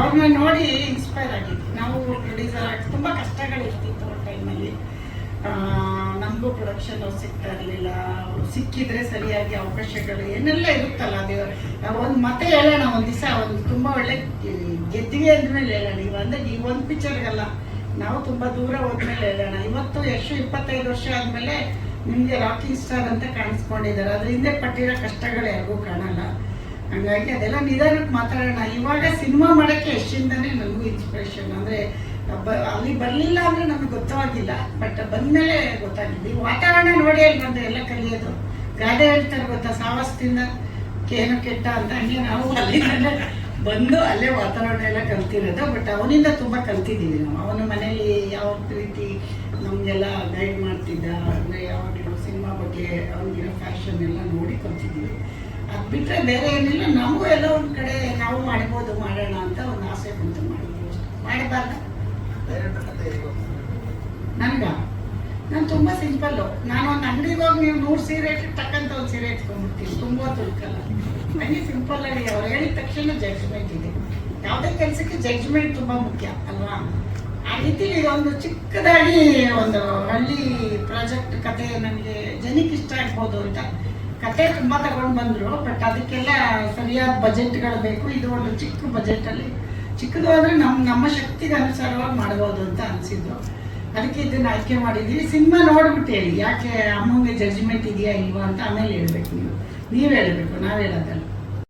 ಅವ್ರನ್ನ ನೋಡಿ ಇನ್ಸ್ಪೈರ್ ಆಗಿದ್ವಿ. ನಾವು ಪ್ರೊಡ್ಯೂಸರ್ ಆಗಿ ತುಂಬ ಕಷ್ಟಗಳಿರ್ತಿತ್ತು ಆ ಟೈಮಲ್ಲಿ ನಮಗೂ ಪ್ರೊಡಕ್ಷನ್ ಸಿಗ್ತಾ ಇರಲಿಲ್ಲ. ಸಿಕ್ಕಿದ್ರೆ ಸರಿಯಾಗಿ ಅವಕಾಶಗಳು ಏನೆಲ್ಲ ಇರುತ್ತಲ್ಲ ಅದು ಒಂದು ಮತ್ತೆ ಹೇಳೋಣ, ಒಂದು ದಿವಸ ಒಂದು ತುಂಬ ಒಳ್ಳೆ ಗೆದ್ದಿಗೆ ಅಂದಮೇಲೆ ಹೇಳೋಣ. ಈಗ ಅಂದ್ರೆ ಈ ಒಂದು ಪಿಕ್ಚರ್ಗಲ್ಲ ನಾವು ತುಂಬ ದೂರ ಹೋದ್ಮೇಲೆ ಹೇಳೋಣ. ಇವತ್ತು ಎಷ್ಟು ಇಪ್ಪತ್ತೈದು ವರ್ಷ ಆದಮೇಲೆ ನಿಮಗೆ ರಾಕಿಂಗ್ ಸ್ಟಾರ್ ಅಂತ ಕಾಣಿಸ್ಕೊಂಡಿದ್ದಾರೆ. ಅದ್ರ ಹಿಂದೆ ಪಟ್ಟಿರೋ ಕಷ್ಟಗಳು ಯಾರಿಗೂ ಕಾಣಲ್ಲ. ಹಂಗಾಗಿ ಅದೆಲ್ಲ ನಿಧಾನಕ್ಕೆ ಮಾತಾಡೋಣ. ಇವಾಗ ಸಿನಿಮಾ ಮಾಡೋಕ್ಕೆ ಎಷ್ಟಿಂದನೇ ನನಗೂ ಇನ್ಸ್ಪಿರೇಷನ್ ಅಂದರೆ ಬ, ಅಲ್ಲಿ ಬರಲಿಲ್ಲ ಅಂದರೆ ನಮಗೆ ಗೊತ್ತಾಗಿಲ್ಲ. ಬಟ್ ಬಂದಮೇಲೆ ಗೊತ್ತಾಗಿದ್ದು ಈ ವಾತಾವರಣ ನೋಡಿ ಅಲ್ಲಿ ಬಂದು ಎಲ್ಲ ಕಲಿಯೋದು. ಗಾದೆ ಹೇಳ್ತಾರೆ ಗೊತ್ತಾ, ಸಾವಸ್ತಿಂದ ಏನು ಕೆಟ್ಟ ಅಂತ? ಹಂಗೆ ನಾವು ಅಲ್ಲಿಂದಲೇ ಬಂದು ಅಲ್ಲೇ ವಾತಾವರಣ ಎಲ್ಲ ಕಲ್ತಿರೋದು. ಬಟ್ ಅವನಿಂದ ತುಂಬ ಕಲ್ತಿದ್ದೀವಿ ನಾವು. ಅವನ ಮನೇಲಿ ಯಾವ ರೀತಿ ನಮಗೆಲ್ಲ ಗೈಡ್ ಮಾಡ್ತಿದ್ದ, ಅಂದರೆ ಯಾವಾಗಲೂ ಸಿನಿಮಾ ಬಗ್ಗೆ ಅವನಿಗಿರೋ ಫ್ಯಾಷನ್ ಎಲ್ಲ ನೋಡಿ ಕಲ್ತಿದ್ದೀವಿ ಬಿಟ್ಟರೆ ಬೇರೆ ಏನಿಲ್ಲ, ನಮಗೂ ಎಲ್ಲ ಒಂದು ಕಡೆ ನಾವು ಮಾಡ್ಬೋದು, ಮಾಡೋಣ ಅಂತ ಒಂದು ಆಸೆ ಬಂತು ಮಾಡಿದ್ವಿ ಮಾಡಬಾರ್ದು ನನಗ? ನಾನು ತುಂಬ ಸಿಂಪಲ್ಲು ನಾನು ಒಂದು ಅಂಗಡಿಗೆ ಹೋಗಿ ನೀವು ನೂರು ಸೀರೆ ಟಕ್ಕಂತ ಒಂದು ಸೀರೆ ಇಟ್ಕೊಂಡ್ಬಿಡ್ತೀನಿ. ತುಂಬ ತುಳ್ಕಲ್ಲ ನನಗೆ ಸಿಂಪಲ್ ಆಗಿ ಅವ್ರು ಹೇಳಿದ ತಕ್ಷಣ ಜಡ್ಜ್ಮೆಂಟ್ ಇದೆ. ಯಾವುದೇ ಕೆಲಸಕ್ಕೆ ಜಡ್ಜ್ಮೆಂಟ್ ತುಂಬ ಮುಖ್ಯ, ಅಲ್ವಾ? ಆ ರೀತಿ ಒಂದು ಚಿಕ್ಕದಾಗಿ ಒಂದು ಹಳ್ಳಿ ಪ್ರಾಜೆಕ್ಟ್ ಕತೆ ನನಗೆ ಜನಕ್ಕೆ ಇಷ್ಟ ಆಗ್ಬೋದು ಅಂತ ಕತೆ ತುಂಬ ತಗೊಂಡು ಬಂದರು ಬಟ್ ಅದಕ್ಕೆಲ್ಲ ಸರಿಯಾದ ಬಜೆಟ್ಗಳು ಬೇಕು. ಇದು ಒಂದು ಚಿಕ್ಕ ಬಜೆಟಲ್ಲಿ ಚಿಕ್ಕದು ಆದರೆ ನಮ್ಮ ನಮ್ಮ ಶಕ್ತಿಗೆ ಅನುಸಾರವಾಗಿ ಮಾಡ್ಬೋದು ಅಂತ ಅನ್ಸಿದ್ರು. ಅದಕ್ಕೆ ಇದನ್ನು ಆಯ್ಕೆ ಮಾಡಿದ್ವಿ. ಸಿನಿಮಾ ನೋಡ್ಬಿಟ್ಟು ಹೇಳಿ ಯಾಕೆ ಅಮ್ಮಂಗೆ ಜಡ್ಜ್ಮೆಂಟ್ ಇದೆಯಾ ಇಲ್ವಾ ಅಂತ ಆಮೇಲೆ ಹೇಳ್ಬೇಕು ನೀವು. ನೀವು ಹೇಳಬೇಕು, ನಾವು ಹೇಳೋದಲ್ಲ.